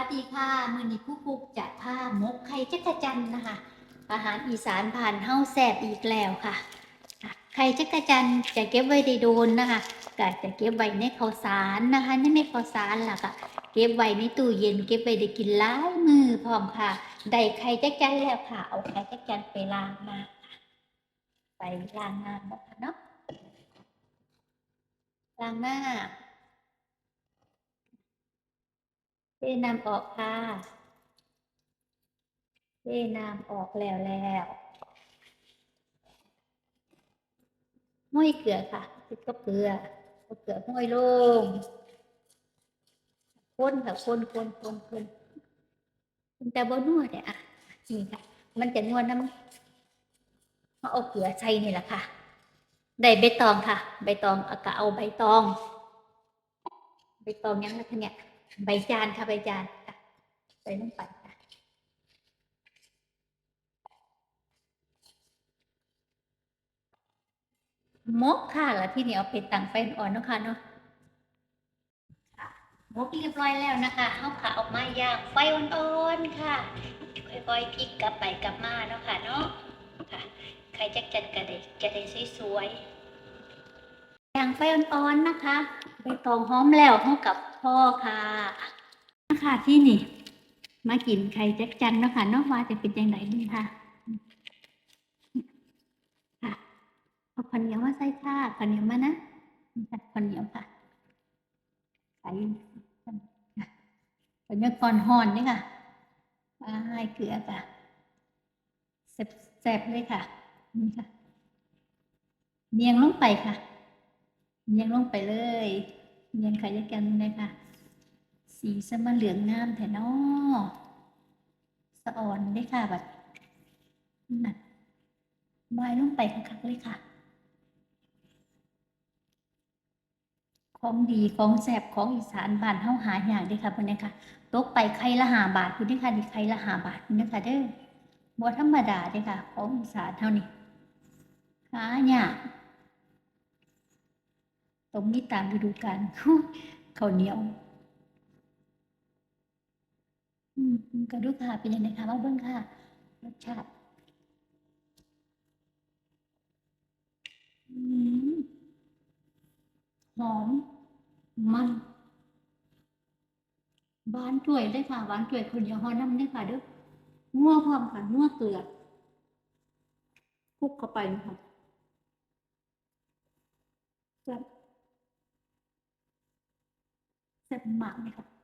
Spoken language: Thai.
วัสดีค่ะมือนี้ผู้คุกจะผ้ามกไข่จักรจันนะคะ อาหารอีสานผ่านเฮ้าแซบอีกแล้วค่ะ ไข่จักรจันจะเก็บไว้ได้โดนนะคะก็จะเก็บไว้ในข้าวสารนะคะในในข้าวสารล่ะก็เก็บไว้ในตู้เย็น เก็บไว้ได้กินหลายมือพร้อมค่ะ ได้ไข่จักรจันแล้วค่ะ เอาไข่จักรจันไปล้างน้ำไปล้างน้ำนะคะเนาะล้างหน้า เทน้ำออกค่ะเทน้ำออกแล้วแล้วห้อยเกลือค่ะติดก็เกลือเอาเกลือห้อยลงคนค่ะคนคนคนคนคนแต่บนวดเนี่ยอะนี่ค่ะ มันจะนวดน้ำเอาเกลือใส่นี่แหละค่ะ ได้ใบตองค่ะ ใบตองอากะเอาใบตอง ใบตองยังไงคะเนี่ย ใบจานค่ะใบจานค่ะใส่ลงไปค่ะมกค่ะแล้วที่นี่เอาไปตั้งไฟอ่อนๆเนาะค่ะเนาะค่ะมกเรียบร้อยแล้วนะคะเอาขาออกมาย่างไฟอ่อนๆค่ะ ค่อยๆพลิกกลับไปกลับมาเนาะค่ะเนาะค่ะใครจะจัดกระเดจะได้สวยๆย่างไฟอ่อนๆนะคะใบตองหอมแล้วเข้ากับ พ่อค่ะนะคะที่นี่ มากินไข่แจ็คจันเนาะค่ะเนาะว่าจะเป็นยังไงนี่ค่ะค่ะเอาข้าวเหนียวมาใส่ค่ะข้าวเหนียวมานะนี่ค่ะข้าวเหนียวค่ะใส่ข้าวเหนียวก่อนห่อนนี่ค่ะใส่เกลือค่ะแซ่บๆเลยค่ะนี่ค่ะเนียงลงไปค่ะ เนียงลงไปเลย เนียงไข่แจ็คจันเลยค่ะ สีสมาเหลืองงามแท้เนอสะอ่อนเด้ค่ะแบบนั่นบายลงไปคักๆเลยค่ะ ของดีของแซ่บของอีสานบ้านเฮาหาอย่างเด้ค่ะเพิ่นเด้อค่ะตกไปไข่ละหาบาทพุ่นเด้อค่ะนี่ไข่ละหาบาทพุ่นเด้อค่ะเด้อบ่ธรรมดาเด้ค่ะ ของอีสานเฮานี่หายากต รงนี้ตามฤดูกาลข้าวเหนียวอืมกระดูกค่ะเป็นยังไงคะมาเบิ้งค่ะรสชาติหอม มันหวานจ่วยเลยค่ะหวานจ่วยคนเดียวหอน้ำเลยค่ะเด้อนัวพร้อมค่ะนัวเกลือคลุกเข้าไปนะคะแบบ มากเลยค่ะ